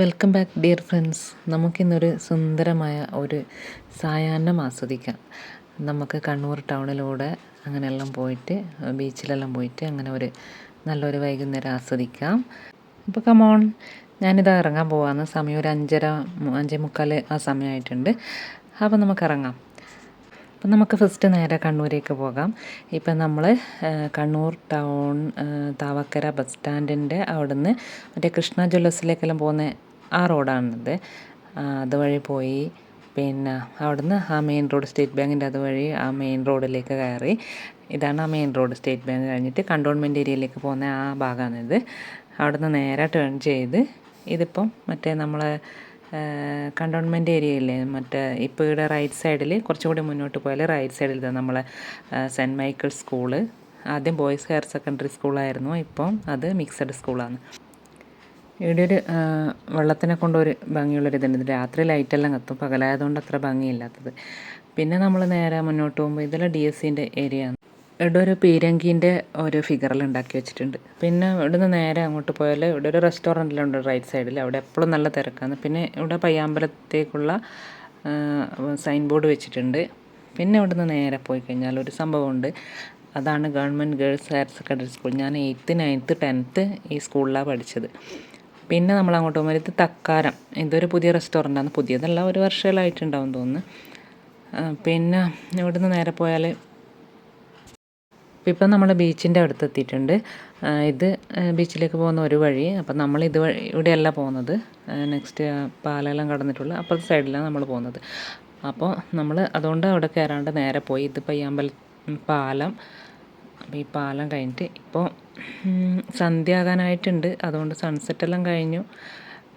Welcome back dear friends നമുക്കിന്നൊരു സുന്ദരമായ ഒരു സായാഹ്നം ആസ്വദിക്കാം. നമുക്ക് കണ്ണൂർ ടൗണിലൂടെ അങ്ങനെയെല്ലാം പോയിട്ട് ബീച്ചിലെല്ലാം പോയിട്ട് അങ്ങനെ ഒരു നല്ലൊരു വൈകുന്നേരം ആസ്വദിക്കാം. അപ്പോൾ കമോൺ ഞാനിതാ ഇറങ്ങാൻ പോവാന്ന്. സമയം ഒരു അഞ്ചര അഞ്ചേ മുക്കാൽ ആ സമയമായിട്ടുണ്ട്. അപ്പോൾ നമുക്ക് ഇറങ്ങാം അപ്പം നമുക്ക് ഫസ്റ്റ് നേരെ കണ്ണൂരേക്ക് പോകാം. ഇപ്പം നമ്മൾ കണ്ണൂർ ടൗൺ താവക്കര ബസ് സ്റ്റാൻഡിന്റെ അവിടുന്ന് മറ്റേ കൃഷ്ണ ജ്വല്ലേഴ്സിലേക്കെല്ലാം പോകുന്ന ആ റോഡാണിത്. അതുവഴി പോയി പിന്നെ അവിടുന്ന് ആ മെയിൻ റോഡ് സ്റ്റേറ്റ് ബാങ്കിന്റെ അതുവഴി ആ മെയിൻ റോഡിലേക്ക് കയറി. ഇതാണ് ആ മെയിൻ റോഡ് സ്റ്റേറ്റ് ബാങ്ക് കഴിഞ്ഞിട്ട് കണ്ടോൺമെന്റ് ഏരിയയിലേക്ക് പോകുന്ന ആ ഭാഗമാണിത് അവിടുന്ന് നേരെ ടേൺ ചെയ്ത് ഇതിപ്പം മറ്റേ നമ്മളെ കണ്ടോൺമെന്റ് ഏരിയ ഇല്ലേ മറ്റേ ഇപ്പോൾ ഇവിടെ റൈറ്റ് സൈഡിൽ കുറച്ചുകൂടി മുന്നോട്ട് പോയാൽ റൈറ്റ് സൈഡിൽ നമ്മളെ സെന്റ് മൈക്കിൾ സ്കൂൾ. ആദ്യം ബോയ്സ് ഹയർ സെക്കൻഡറി സ്കൂളായിരുന്നു ഇപ്പം അത് മിക്സഡ് സ്കൂളാണ് ഇവിടെ ഒരു വെള്ളത്തിനെ കൊണ്ടൊരു ഭംഗിയുള്ളൊരു ഇതുണ്ട്. രാത്രി ലൈറ്റെല്ലാം കത്തും. പകലായതുകൊണ്ട് അത്ര ഭംഗിയില്ലാത്തത്. പിന്നെ നമ്മൾ നേരെ മുന്നോട്ട് പോകുമ്പോൾ ഇതെല്ലാം ഡി എസ് സിന്റെ ഏരിയ ആണ്. ഇവിടെ ഒരു പീരങ്കീന്റെ ഒരു ഫിഗറിൽ ഉണ്ടാക്കി വെച്ചിട്ടുണ്ട്. പിന്നെ ഇവിടുന്ന് നേരെ അങ്ങോട്ട് പോയാൽ ഇവിടെ ഒരു റെസ്റ്റോറന്റിലുണ്ട് റൈറ്റ് സൈഡിൽ അവിടെ എപ്പോഴും നല്ല തിരക്കാണ്. പിന്നെ ഇവിടെ പയ്യാമ്പലത്തേക്കുള്ള സൈൻ ബോർഡ് വെച്ചിട്ടുണ്ട്. പിന്നെ ഇവിടുന്ന് നേരെ പോയി കഴിഞ്ഞാൽ ഒരു സംഭവമുണ്ട്. അതാണ് government girls higher secondary school. ഞാൻ എയ്ത്ത് നയൻത്ത് ടെൻത്ത് ഈ സ്കൂളിലാണ് പഠിച്ചത്. പിന്നെ നമ്മൾ അങ്ങോട്ട് പോകുമ്പോൾ ഇത് തക്കാരം. ഇതൊരു പുതിയ റെസ്റ്റോറന്റാണ് പുതിയതല്ല ഒരു വർഷമായിട്ടുണ്ടാവും തോന്നുന്നു. പിന്നെ ഇവിടുന്ന് നേരെ പോയാൽ ഇപ്പം നമ്മൾ ബീച്ചിന്റെ അടുത്ത് എത്തിയിട്ടുണ്ട് ഇത് ബീച്ചിലേക്ക് പോകുന്ന ഒരു വഴി. അപ്പം നമ്മൾ ഇത് ഇവിടെയല്ല പോകുന്നത്. നെക്സ്റ്റ് പാലെല്ലാം കടന്നിട്ടുള്ള അപ്പുറത്തെ സൈഡിലാണ് നമ്മൾ പോകുന്നത്. അപ്പോൾ നമ്മൾ അതുകൊണ്ട് അവിടെ കയറാണ്ട് നേരെ പോയി. ഇത് പയ്യാമ്പൽ പാലം. അപ്പോൾ ഈ പാലം കഴിഞ്ഞിട്ട് ഇപ്പോൾ സന്ധ്യ ആകാനായിട്ടുണ്ട് അതുകൊണ്ട് സൺസെറ്റ് എല്ലാം കഴിഞ്ഞു.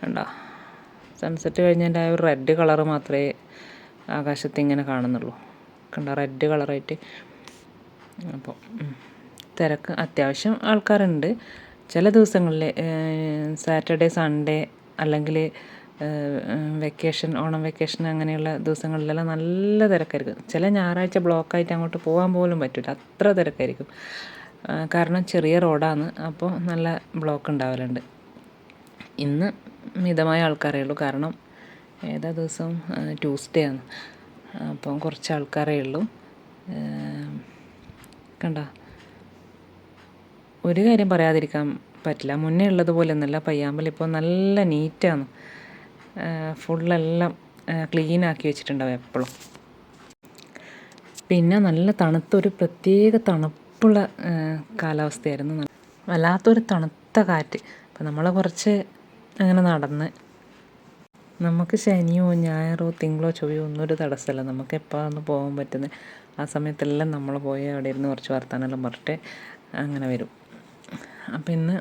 കണ്ടോ? സൺസെറ്റ് കഴിഞ്ഞതിന്റെ ആ ഒരു റെഡ് കളറ് മാത്രമേ ആകാശത്ത് ഇങ്ങനെ കാണുന്നുള്ളൂ. കണ്ടോ? റെഡ് കളറായിട്ട് അപ്പോൾ തിരക്ക് അത്യാവശ്യം ആൾക്കാരുണ്ട്. ചില ദിവസങ്ങളിൽ സാറ്റർഡേ സൺഡേ അല്ലെങ്കിൽ വെക്കേഷൻ ഓണം വെക്കേഷൻ അങ്ങനെയുള്ള ദിവസങ്ങളിലെല്ലാം നല്ല തിരക്കായിരിക്കും. ചില ഞായറാഴ്ച ബ്ലോക്കായിട്ട് അങ്ങോട്ട് പോകാൻ പോലും പറ്റില്ല അത്ര തിരക്കായിരിക്കും. കാരണം ചെറിയ റോഡാണ്. അപ്പോൾ നല്ല ബ്ലോക്ക് ഉണ്ടാവലുണ്ട്. ഇന്ന് മിതമായ ആൾക്കാരേ ഉള്ളൂ. കാരണം ഏതാ ദിവസം ട്യൂസ്ഡേ ആണ്. അപ്പം കുറച്ച് ആൾക്കാരേ ഉള്ളൂ. കണ്ട. ഒരു കാര്യം പറയാതിരിക്കാൻ പറ്റില്ല. മുന്നേ ഉള്ളതുപോലെ ഒന്നല്ല പയ്യാമ്പൽ ഇപ്പോൾ നല്ല നീറ്റാണ്. ഫുള്ളെല്ലാം ക്ലീൻ ആക്കി വെച്ചിട്ടുണ്ടാവും എപ്പോഴും. പിന്നെ നല്ല തണുത്തൊരു പ്രത്യേക തണുപ്പുള്ള കാലാവസ്ഥയായിരുന്നു. വല്ലാത്തൊരു തണുത്ത കാറ്റ്. അപ്പം നമ്മൾ കുറച്ച് അങ്ങനെ നടന്ന് നമുക്ക് ശനിയോ ഞായറോ തിങ്കളോ ചൊവ്വയോ ഒന്നും ഒരു തടസ്സമല്ല. നമുക്ക് എപ്പോഴാണ് പോകാൻ പറ്റുന്നത്? ആ സമയത്തെല്ലാം നമ്മൾ പോയി അവിടെ ഇരുന്ന് കുറച്ച് വർത്താനെല്ലാം പറഞ്ഞിട്ട് അങ്ങനെ വരും. അപ്പം ഇന്ന്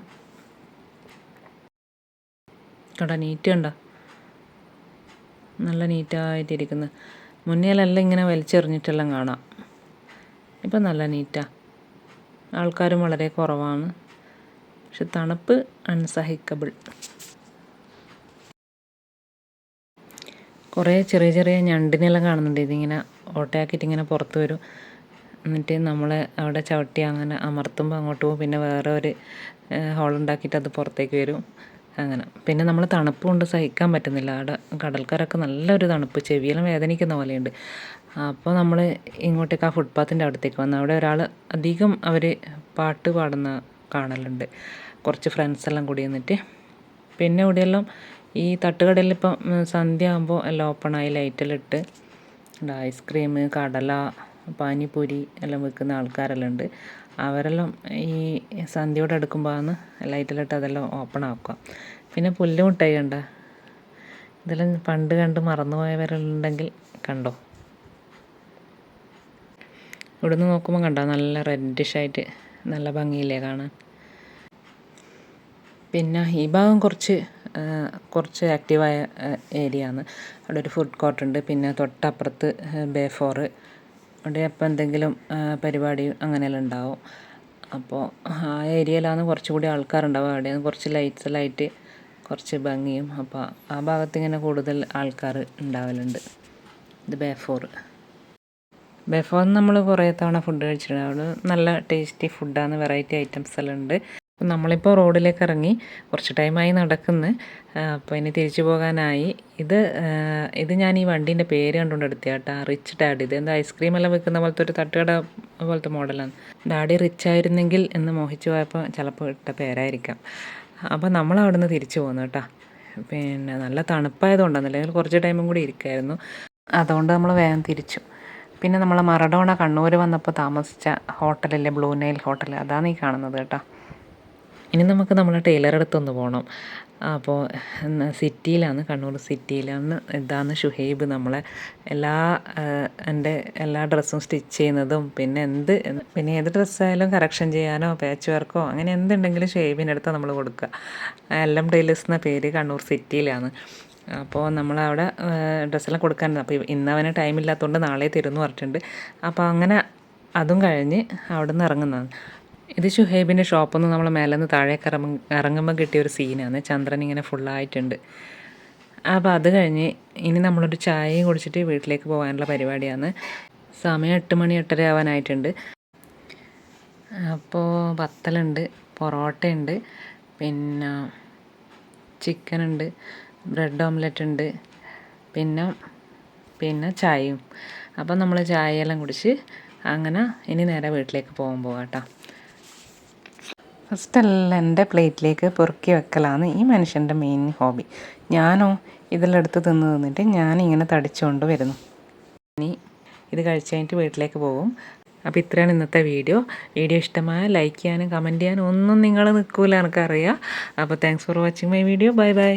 കേട്ടോ നീറ്റ് കണ്ട? നല്ല നീറ്റായിട്ടിരിക്കുന്നു മുന്നേലെല്ലാം ഇങ്ങനെ വലിച്ചെറിഞ്ഞിട്ടെല്ലാം കാണാം. ഇപ്പം നല്ല നീറ്റാ ആൾക്കാരും വളരെ കുറവാണ്. പക്ഷെ തണുപ്പ് അൺസഹിക്കബിൾ കുറേ ചെറിയ ചെറിയ ഞണ്ടിനെല്ലാം കാണുന്നുണ്ട്. ഇതിങ്ങനെ ഓട്ടയാക്കിയിട്ട് ഇങ്ങനെ പുറത്ത് വരും. എന്നിട്ട് നമ്മൾ അവിടെ ചവിട്ടി അങ്ങനെ അമർത്തുമ്പോൾ അങ്ങോട്ട് പോകും. പിന്നെ വേറെ ഒരു ഹോളുണ്ടാക്കിയിട്ട് അത് പുറത്തേക്ക് വരും. അങ്ങനെ. പിന്നെ നമ്മൾ തണുപ്പ് കൊണ്ട് സഹിക്കാൻ പറ്റുന്നില്ല. അവിടെ കടൽക്കാരൊക്കെ നല്ലൊരു തണുപ്പ്. ചെവിയെല്ലാം വേദനിക്കുന്ന പോലെയുണ്ട്. അപ്പോൾ നമ്മൾ ഇങ്ങോട്ടേക്ക് ആ ഫുട്പാത്തിന്റെ അടുത്തേക്ക് വന്നു. അവിടെ ഒരാൾ അധികം അവർ പാട്ട് പാടുന്ന കാണലുണ്ട്. കുറച്ച് ഫ്രണ്ട്സ് എല്ലാം കൂടി നിന്നിട്ട്. പിന്നെ ഇവിടെയെല്ലാം ഈ തട്ടുകടയിൽ ഇപ്പം സന്ധ്യ ആകുമ്പോൾ എല്ലാം ഓപ്പണായി ലൈറ്റെല്ലാം ഇട്ട് ഐസ്ക്രീം കടല പാനിപൂരി എല്ലാം വിൽക്കുന്ന ആൾക്കാരെല്ലാം ഉണ്ട്. അവരെല്ലാം ഈ സന്ധ്യയോട് അടുക്കുമ്പോഴാണ് ലൈറ്റെല്ലാം ഇട്ട് അതെല്ലാം ഓപ്പൺ ആക്കുക പിന്നെ പുല്ല് മുട്ടായി കണ്ട? ഇതെല്ലാം പണ്ട് കണ്ട് മറന്നുപോയവരുണ്ടെങ്കിൽ കണ്ടോ? ഇവിടുന്ന് നോക്കുമ്പോൾ കണ്ടോ? നല്ല റെഡിഷായിട്ട് നല്ല ഭംഗിയില്ലേ കാണാൻ. പിന്നെ ഈ ഭാഗം കുറച്ച് കുറച്ച് ആക്റ്റീവായ ആണ്. അവിടെ ഒരു ഫുഡ് കോർട്ട് ഉണ്ട്. പിന്നെ തൊട്ടപ്പുറത്ത് ബേ ഫോറ് അവിടെ അപ്പം എന്തെങ്കിലും പരിപാടി അങ്ങനെയെല്ലാം ഉണ്ടാവും. അപ്പോൾ ആ ഏരിയയിലാണ് കുറച്ചുകൂടി ആൾക്കാരുണ്ടാവുക. അവിടെയാണ് കുറച്ച് ലൈറ്റ്സ് ലൈറ്റ് കുറച്ച് ഭംഗിയും. അപ്പോൾ ആ ഭാഗത്ത് ഇങ്ങനെ കൂടുതൽ ആൾക്കാർ ഉണ്ടാവലുണ്ട്. ഇത് ബേഫോർ ബേഫോർ നമ്മൾ കുറേ തവണ ഫുഡ് കഴിച്ചിട്ടുണ്ട്. അവിടെ നല്ല ടേസ്റ്റി ഫുഡാണ് വെറൈറ്റി ഐറ്റംസ് എല്ലാം ഉണ്ട്. നമ്മളിപ്പോൾ റോഡിലേക്ക് ഇറങ്ങി കുറച്ച് ടൈമായി നടക്കുന്നു. അപ്പോൾ ഇനി തിരിച്ചു പോകാനായി. ഇത് ഇത് ഞാൻ ഈ വണ്ടീന്റെ പേര് കണ്ടുകൊണ്ട് എടുത്ത കേട്ടോ റിച്ച് ഡാഡി ഇത് എന്താ ഐസ്ക്രീം എല്ലാം വെക്കുന്ന പോലത്തെ ഒരു തട്ടുകട പോലത്തെ മോഡലാണ്. ഡാഡി റിച്ച് ആയിരുന്നെങ്കിൽ എന്ന് മോഹിച്ചു പോയപ്പോൾ ചിലപ്പോൾ ഇട്ട പേരായിരിക്കാം. അപ്പോൾ നമ്മൾ അവിടെ നിന്ന് തിരിച്ചു പോകുന്നു കേട്ടോ. പിന്നെ നല്ല തണുപ്പായതുകൊണ്ടാണ്. അല്ലെങ്കിൽ കുറച്ച് ടൈമും കൂടി ഇരിക്കായിരുന്നു. അതുകൊണ്ട് നമ്മൾ വേഗം തിരിച്ചു. പിന്നെ നമ്മൾ മറഡോണ കണ്ണൂർ വന്നപ്പോൾ താമസിച്ച ഹോട്ടലിലെ ബ്ലൂ നൈൽ ഹോട്ടൽ അതാണ് ഈ കാണുന്നത് കേട്ടോ. ഇനി നമുക്ക് നമ്മളെ ടൈലറുടെ അടുത്തൊന്ന് പോകണം അപ്പോൾ സിറ്റിയിലാണ് കണ്ണൂർ സിറ്റിയിലാണ് ഇതാണ് ഷുഹൈബ് നമ്മളെ എല്ലാ എന്റെ എല്ലാ ഡ്രസ്സും സ്റ്റിച്ച് ചെയ്യുന്നതും പിന്നെ എന്ത് പിന്നെ ഏത് ഡ്രസ്സായാലും കറക്ഷൻ ചെയ്യാനോ പാച്ച് വർക്കോ അങ്ങനെ എന്തുണ്ടെങ്കിലും ഷുഹൈബിന്റെ അടുത്ത് നമ്മൾ കൊടുക്കുക. എല്ലാം ടൈലേഴ്സ് എന്ന പേര് കണ്ണൂർ സിറ്റിയിലാണ്. അപ്പോൾ നമ്മളവിടെ ഡ്രസ്സെല്ലാം കൊടുക്കാൻ അപ്പോൾ ഇന്നവന് ടൈമില്ലാത്തതുകൊണ്ട് നാളെ തരുമെന്ന് പറഞ്ഞിട്ടുണ്ട്. അപ്പോൾ അങ്ങനെ അതും കഴിഞ്ഞ് അവിടെ നിന്ന് ഇറങ്ങുന്നതാണ്. ഇത് ഷുഹൈബിന്റെ ഷോപ്പിൽ നിന്ന് നമ്മൾ മേലെ നിന്ന് താഴേക്ക് ഇറങ്ങും ഇറങ്ങുമ്പോൾ കിട്ടിയ ഒരു സീനാണ്. ചന്ദ്രൻ ഇങ്ങനെ ഫുള്ളായിട്ടുണ്ട് അപ്പോൾ അത് കഴിഞ്ഞ് ഇനി നമ്മളൊരു ചായയും കുടിച്ചിട്ട് വീട്ടിലേക്ക് പോകാനുള്ള പരിപാടിയാണ്. സമയം എട്ട് മണി എട്ടര ആവാനായിട്ടുണ്ട്. അപ്പോൾ വത്തലുണ്ട് പൊറോട്ടയുണ്ട് പിന്നെ ചിക്കനുണ്ട് ബ്രെഡ് ഓംലെറ്റ് ഉണ്ട് പിന്നെ പിന്നെ ചായയും. അപ്പം നമ്മൾ ചായയെല്ലാം കുടിച്ച് അങ്ങനെ ഇനി നേരെ വീട്ടിലേക്ക് പോകാൻ പോകാം കേട്ടോ. ഫസ്റ്റ് എല്ലാം എന്റെ പ്ലേറ്റിലേക്ക് പൊറുക്കി വെക്കലാണ് ഈ മനുഷ്യന്റെ മെയിൻ ഹോബി ഞാനോ ഇതെല്ലാം എടുത്ത് തിന്ന് തിന്നിട്ട് ഞാനിങ്ങനെ തടിച്ചുകൊണ്ട് വരുന്നു. ഇനി ഇത് കഴിച്ച് കഴിഞ്ഞിട്ട് വീട്ടിലേക്ക് പോകും. അപ്പോൾ ഇത്രയാണ് ഇന്നത്തെ വീഡിയോ. വീഡിയോ ഇഷ്ടമായ ലൈക്ക് ചെയ്യാനും കമന്റ് ചെയ്യാനും ഒന്നും നിങ്ങൾ നിൽക്കൂല എനിക്കറിയാം. അപ്പോൾ thanks for watching my video bye bye